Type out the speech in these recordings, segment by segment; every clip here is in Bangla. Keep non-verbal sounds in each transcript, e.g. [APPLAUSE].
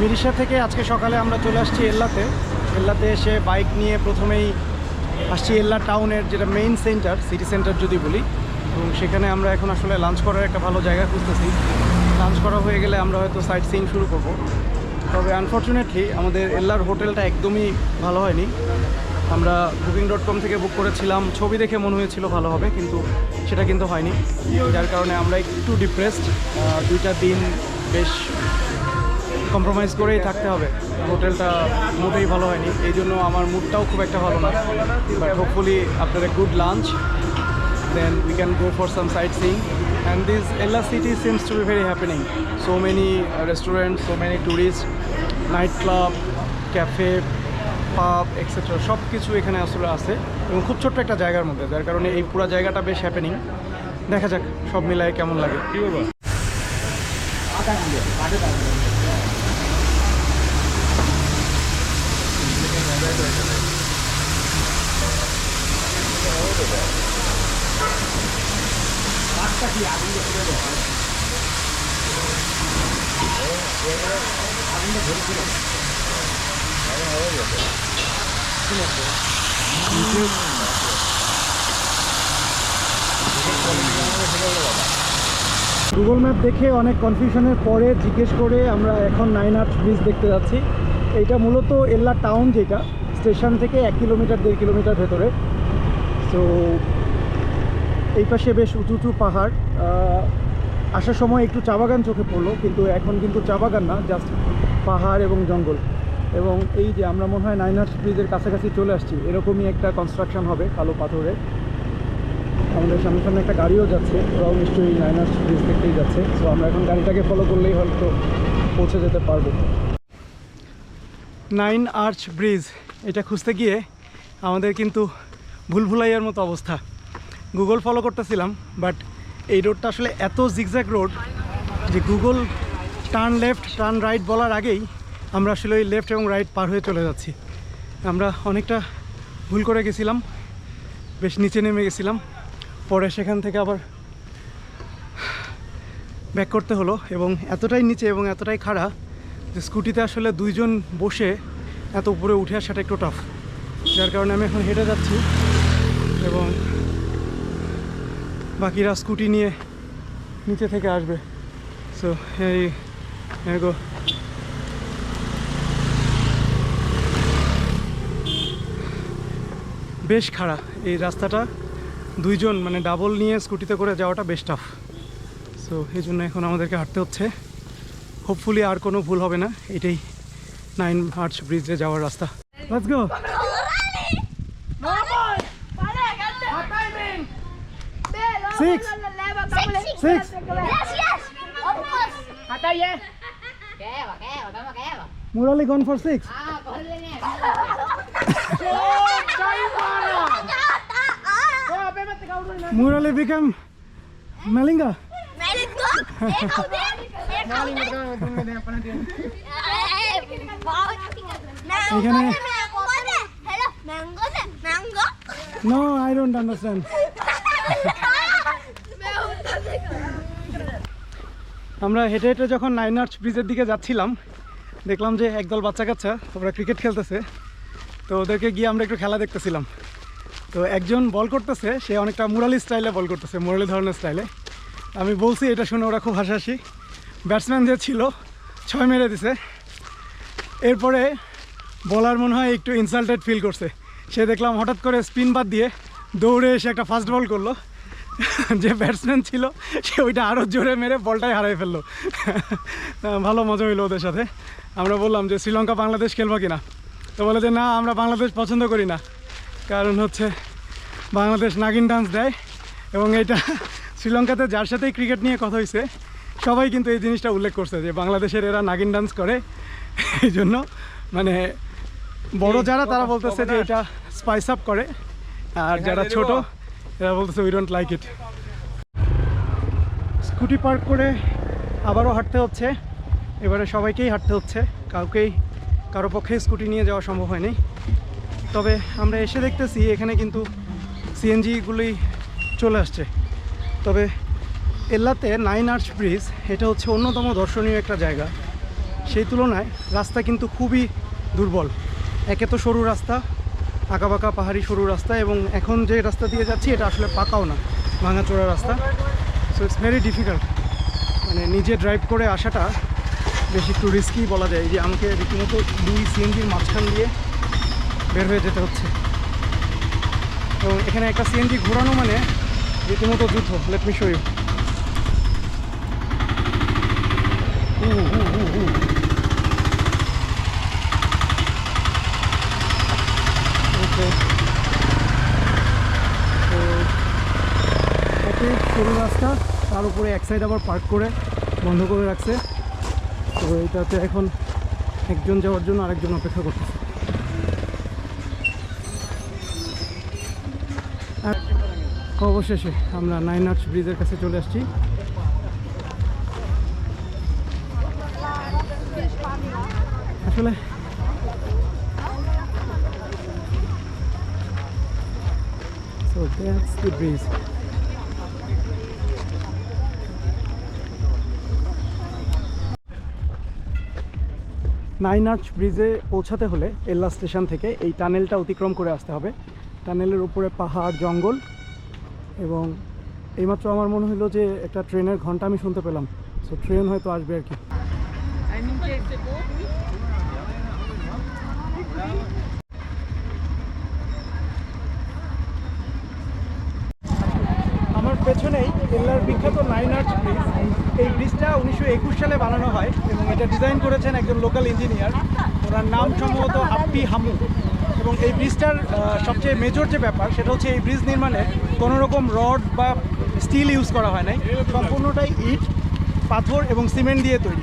মিরিশা থেকে আজকে সকালে আমরা চলে আসছি এল্লাতে। এল্লাতে এসে বাইক নিয়ে প্রথমেই আসছি এল্লা টাউনের যেটা মেইন সেন্টার সিটি সেন্টার যদি বলি। এবং সেখানে আমরা এখন আসলে লাঞ্চ করার একটা ভালো জায়গা খুঁজতেছি। লাঞ্চ করা হয়ে গেলে আমরা হয়তো সাইট সিইং শুরু করব। তবে আনফর্চুনেটলি আমাদের এল্লার হোটেলটা একদমই ভালো হয়নি। আমরা বুকিং ডট কম থেকে বুক করেছিলাম। ছবি দেখে মনে হয়েছিল ভালো হবে, কিন্তু সেটা কিন্তু হয়নি। যার কারণে আমরা একটু ডিপ্রেসড দুইটা দিন বেশ কম্প্রোমাইজ করেই থাকতে হবে। হোটেলটা মোটেই ভালো হয়নি। এই জন্য আমার মুডটাও খুব একটা ভালো না। But hopefully a good lunch then we can go for some sightseeing. And this Ella city seems to be very happening. So so uh, restaurants so many tourists night club cafe pub etcetera সব কিছু এখানে আসলে আছে। এবং খুব ছোট্ট একটা জায়গার মধ্যে যার কারণে এই পুরো জায়গাটা বেশ হ্যাপেনিং দেখা যাক সব মিলায় কেমন লাগে। কি বলব? গুগল ম্যাপ দেখে অনেক কনফিউশনের পরে জিজ্ঞেস করে আমরা এখন নাইন আর্ট ব্রিজ দেখতে যাচ্ছি। এইটা মূলত এল্লা টাউন যেটা স্টেশন থেকে এক কিলোমিটার দেড় কিলোমিটার ভেতরে। সো এই পাশে বেশ উঁচু উঁচু পাহাড়। আসার সময় একটু চা বাগান চোখে পড়ল, কিন্তু এখন কিন্তু চা বাগান না জাস্ট পাহাড় এবং জঙ্গল। এবং এই যে আমরা মনে হয় নাইন আর্ট ব্রিজের কাছাকাছি চলে আসছি, এরকমই একটা কনস্ট্রাকশন হবে কালো পাথরে আমাদের সামনে সামনে একটা গাড়িও যাচ্ছে, ওরাও নিশ্চয়ই নাইনার্স ব্রিজ দেখতেই যাচ্ছে। সো আমরা এখন গাড়িটাকে ফলো করলেই হয়তো পৌঁছে যেতে পারব। নাইন আর্চ ব্রিজ, এটা খুঁজতে গিয়ে আমাদের কিন্তু ভুলভুলাইয়ার মতো অবস্থা। গুগল ফলো করতেছিলাম বাট এই রোডটা আসলে এত জিগজ্যাগ রোড যে Google turn left turn right বলার আগেই আমরা আসলে ওই লেফট এবং রাইট পার হয়ে চলে যাচ্ছি। আমরা অনেকটা ভুল করে গেছিলাম, বেশ নিচে নেমে গেছিলাম। পরে সেখান থেকে আবার ব্যাক করতে হলো এবং এতটাই নিচে এবং এতটাই খাড়া যে স্কুটিতে আসলে দুইজন বসে এত উপরে উঠে আসাটা একটু টাফ যার কারণে আমি এখন হেঁটে যাচ্ছি এবং বাকিরা স্কুটি নিয়ে নিচে থেকে আসবে। সো এই গো। বেশ খাড়া এই রাস্তাটা দুইজন মানে ডাবল নিয়ে স্কুটিতে করে যাওয়াটা বেশ টাফ সো এই জন্য এখন আমাদেরকে হাঁটতে হচ্ছে। হোপফুলি আর কোনো ভুল হবে না। এটাই নাইন আর্চ ব্রিজে যাওয়ার রাস্তা। Let's go Six. Six. Six. Yes, yes. Of course. Hataw yan. Kewa, kewa. Tama, kewa. Murali gone for six. Ah. ah, ah, ah. Murali become Malinga. Malinga? Ikaw. Hello, mango? Mango? No, I don't understand. [LAUGHS] আমরা হেঁটে হেঁটে যখন নাইন আর্চ ব্রিজের দিকে যাচ্ছিলাম, দেখলাম যে একদল বাচ্চা কাচ্চা ওরা ক্রিকেট খেলতেছে। তো ওদেরকে গিয়ে আমরা একটু খেলা দেখতেছিলাম। তো একজন বল করতেছে, সে অনেকটা মুরালি স্টাইলে বল করতেছে, মুরালি ধরনের স্টাইলে আমি বলছি, এটা শুনে ওরা খুব হাসাহাসি। ব্যাটসম্যান যে ছিল, ছয় মেরে দিছে। এরপরে বলার মনে হয় একটু ইনসাল্টেড ফিল করছে। সে দেখলাম হঠাৎ করে স্পিন বাদ দিয়ে দৌড়ে এসে একটা ফাস্ট বল করল। যে ব্যাটসম্যান ছিল সে ওইটা আরও জোরে মেরে বলটাই হারাই ফেলল। ভালো মজা হইল ওদের সাথে। আমরা বললাম যে শ্রীলঙ্কা বাংলাদেশ খেলব কিনা? তো বলে যে না আমরা বাংলাদেশ পছন্দ করি না। কারণ হচ্ছে বাংলাদেশ নাগিন ডান্স দেয় এবং এটা [LAUGHS] শ্রীলঙ্কাতে যার সাথেই ক্রিকেট নিয়ে কথা হয়েছে সবাই কিন্তু এই জিনিসটা উল্লেখ করছে যে বাংলাদেশের এরা নাগিন ডান্স করে। এই জন্য মানে বড় যারা তারা বলতেছে যে এটা স্পাইস আপ করে। আর যারা ছোট এরা বলতেছে we don't like it scooty park করে আবারও হাঁটতে হচ্ছে। এবারে সবাইকেই হাঁটতে হচ্ছে। কাউকেই, কারও পক্ষে স্কুটি নিয়ে যাওয়া সম্ভব হয়নি। তবে আমরা এসে দেখতেছি, এখানে কিন্তু সিএনজিগুলোই চলে আসছে। তবে এল্লাতে নাইন আর্চ ব্রিজ এটা হচ্ছে অন্যতম দর্শনীয় একটা জায়গা। সেই তুলনায় রাস্তা কিন্তু খুবই দুর্বল। একে তো সরু রাস্তা আঁকাবাঁকা পাহাড়ি সরু রাস্তা এবং এখন যে রাস্তা দিয়ে যাচ্ছি, এটা আসলে পাকাও না, ভাঙাচোরা রাস্তা। সো ইটস ভেরি ডিফিকাল্ট মানে নিজে ড্রাইভ করে আসাটা বেশি একটু রিস্কি বলা যায়। যে আমাকে রীতিমতো দুই সিএনজির মাঝখান দিয়ে বের হয়ে যেতে হচ্ছে। তো এখানে একটা সিএনজি ঘোরানো মানে রীতিমতো যুদ্ধ লেট মি ইউ ওকে তো একে সরু রাস্তা তার উপরে, এক সাইড আবার পার্ক করে বন্ধ করে রাখছে। তো এটাতে এখন একজন যাওয়ার জন্য আরেকজন অপেক্ষা করতেছে। অবশেষে আমরা নাইন আর্টস ব্রিজের কাছে চলে আসছি। আসলে bridge. নাইন আর্চ ব্রিজে পৌঁছাতে হলে এল্লা স্টেশন থেকে এই টানেলটা অতিক্রম করে আসতে হবে। টানেলের উপরে পাহাড়, জঙ্গল এবং এইমাত্র আমার মনে হলো যে একটা ট্রেনের ঘণ্টা আমি শুনতে পেলাম। সো ট্রেন হয়তো আসবে আর কি আমার পেছনেই এল্লার বিখ্যাত নাইন আর্চ ব্রিজ এই ব্রিজটা উনিশশো একুশ সালে বানানো হয় এবং এটা ডিজাইন করেছেন একজন লোকাল ইঞ্জিনিয়ার। ওনার নাম সম্ভবত আপ্পি হামু। এবং এই ব্রিজটার সবচেয়ে মেজর যে ব্যাপার সেটা হচ্ছে এই ব্রিজ নির্মাণে কোনো রকম রড বা স্টিল ইউজ করা হয় নাই। সম্পূর্ণটাই ইট পাথর এবং সিমেন্ট দিয়ে তৈরি।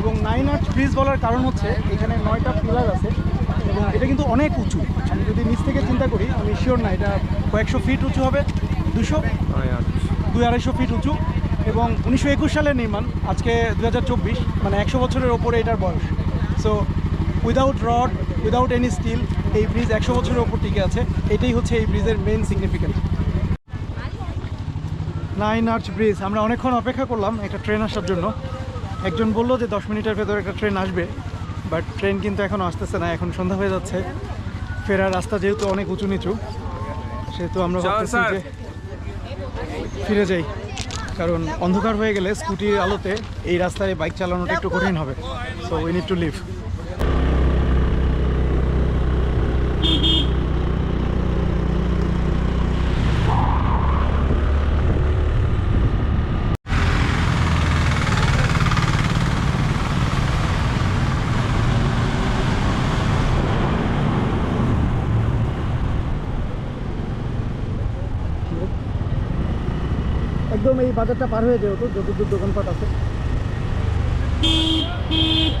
এবং নাইন আর্চ ব্রিজ বলার কারণ হচ্ছে এখানে নয়টা পিলার আছে এবং এটা কিন্তু অনেক উঁচু। আমি যদি নিচ থেকে চিন্তা করি আমি শিওর না এটা কয়েকশো ফিট উঁচু হবে। দুশো? দুই আড়াইশো ফিট উঁচু। এবং উনিশশো একুশ সালের নির্মাণ আজকে দু হাজার চব্বিশ মানে একশো বছরের ওপরে এটার বয়স। So without rod without any steel এই ব্রিজ একশো বছরের ওপর টিকে আছে। এটাই হচ্ছে এই ব্রিজের main significant nine arch bridge আমরা অনেকক্ষণ অপেক্ষা করলাম একটা ট্রেন আসার জন্য। একজন বলল যে দশ মিনিটের ভেতরে একটা ট্রেন আসবে বাট ট্রেন কিন্তু এখন আসতেছে না এখন সন্ধ্যা হয়ে যাচ্ছে। ফেরার রাস্তা যেহেতু অনেক উঁচু নিচু সেহেতু আমরা ভাবতেছি যে ফিরে যাই। কারণ অন্ধকার হয়ে গেলে স্কুটির আলোতে এই রাস্তায় বাইক চালানোটা একটু কঠিন হবে। So we need to leave একদম এই বাজারটা পার হয়ে যেহেতু যতদূর দোকানপাট আছে।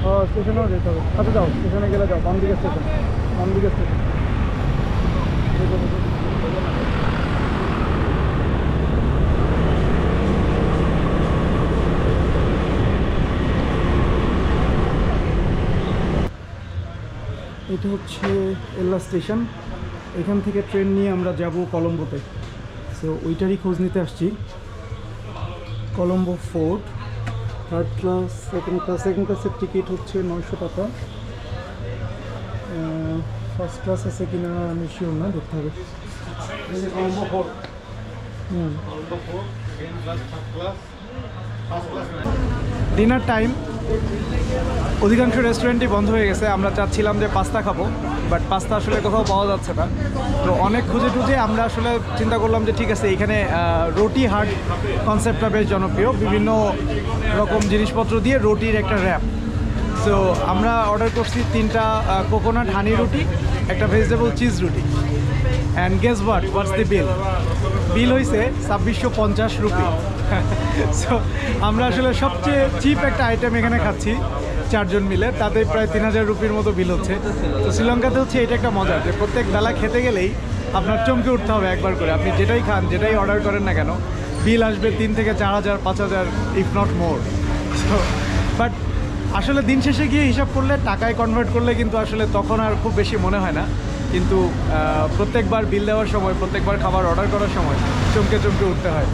ও, স্টেশনেও যেতে হবে। আচ্ছা যাও, স্টেশনে গেলে যাও বাম দিকে স্টেশন বাম দিকে স্টেশন। এটা হচ্ছে এল্লা স্টেশন। এখান থেকে ট্রেন নিয়ে আমরা যাব কলম্বোতে। সো ওইটারই খোঁজ নিতে আসছি। Colombo Fort third class second class second ক্লাসের টিকিট হচ্ছে নয়শো টাকা। ফার্স্ট ক্লাস আছে কিনা আমি শিওর না দেখতে হবে। ডিনার টাইম অধিকাংশ রেস্টুরেন্টই বন্ধ হয়ে গেছে। আমরা চাচ্ছিলাম যে পাস্তা খাব বাট পাস্তা আসলে কোথাও পাওয়া যাচ্ছে না। তো অনেক খুঁজে টুজে আমরা আসলে চিন্তা করলাম যে ঠিক আছে, এখানে রুটি হাট কনসেপ্টটা বেশ জনপ্রিয়। বিভিন্ন রকম জিনিসপত্র দিয়ে রুটির একটা র্যাপ সো আমরা অর্ডার করছি তিনটা কোকোনাট হানি রুটি, একটা ভেজিটেবল চিজ রুটি। And guess what what's the bill bill হয়েছে ছাব্বিশশো পঞ্চাশ রুপি। সো আমরা আসলে সবচেয়ে চিপ একটা আইটেম এখানে খাচ্ছি, চারজন মিলে। তাতে প্রায় তিন হাজার রুপির মতো বিল হচ্ছে। তো শ্রীলঙ্কাতে হচ্ছে এটা একটা মজা যে প্রত্যেক বেলা খেতে গেলেই আপনার চমকে উঠতে হবে একবার করে। আপনি যেটাই খান, যেটাই অর্ডার করেন না কেন বিল আসবে তিন থেকে চার হাজার, পাঁচ হাজার if not more so but আসলে দিন শেষে গিয়ে হিসাব করলে, টাকায় কনভার্ট করলে কিন্তু আসলে তখন আর খুব বেশি মনে হয় না। কিন্তু প্রত্যেকবার বিল দেওয়ার সময় প্রত্যেকবার খাবার অর্ডার করার সময় চমকে চমকে উঠতে হয়।